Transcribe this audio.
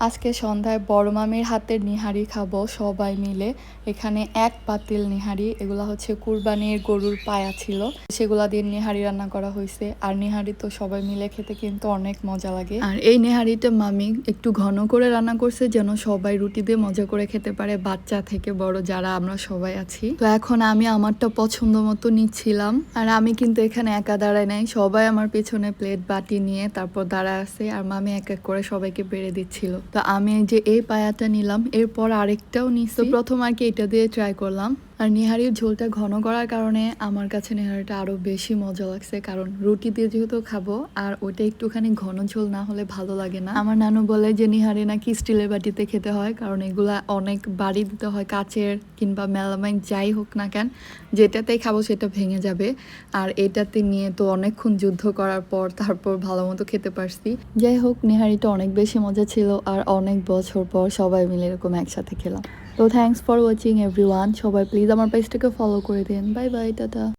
আজকে সন্ধ্যায় বড় মামির হাতের নিহারি খাব সবাই মিলে। এখানে এক পাতিল নিহারি, এগুলা হচ্ছে কুরবানির গরুর পায়া ছিল। সেগুলা দিয়ে নিহারি রান্না করা হয়েছে। আর নিহারি তো সবাই মিলে খেতে কিন্তু অনেক মজা লাগে। আর এই নিহারিটা মামি একটু ঘন করে রান্না করছে, যেন সবাই রুটি দিয়ে মজা করে খেতে পারে, বাচ্চা থেকে বড় যারা আমরা সবাই আছি। তো এখন আমি আমারটা পছন্দ মতো নিচ্ছিলাম। আর আমি কিন্তু এখানে একা দাঁড়াই নাই। সবাই আমার পেছনে প্লেট বাটি নিয়ে তারপর দাঁড়ায় আছে। আর মামি এক এক করে সবাইকে বেড়ে দিচ্ছিল। তো আমি যে এই পায়াটা নিলাম, এরপর আরেকটাও তো প্রথম আর কি এটা দিয়ে ট্রাই করলাম। আর নিহারির ঝোলটা ঘন করার কারণে আমার কাছে নিহারিটা আরও বেশি মজা লাগছে, কারণ রুটি দিয়ে যেহেতু খাব, আর ওটা একটুখানি ঘন ঝোল না হলে ভালো লাগে না। আমার নানু বলে যে নিহারি নাকি স্টিলের বাটিতে খেতে হয়, কারণ এগুলা অনেক বাড়ি দিতে হয়, কাচের কিংবা মেলামাইন যাই হোক না কেন, যেটাতেই খাব সেটা ভেঙে যাবে। আর এটাতে নিয়ে তো অনেকক্ষণ যুদ্ধ করার পর তারপর ভালো মতো খেতে পারছি। যাই হোক, নিহারিটা অনেক বেশি মজা ছিল, আর অনেক বছর পর সবাই মিলে এরকম একসাথে খেলাম। তো থ্যাংকস ফর ওয়াচিং এভরিওয়ান সবাই প্লিজ আমার পেজটাকে ফলো করে দিন। Bye bye tata.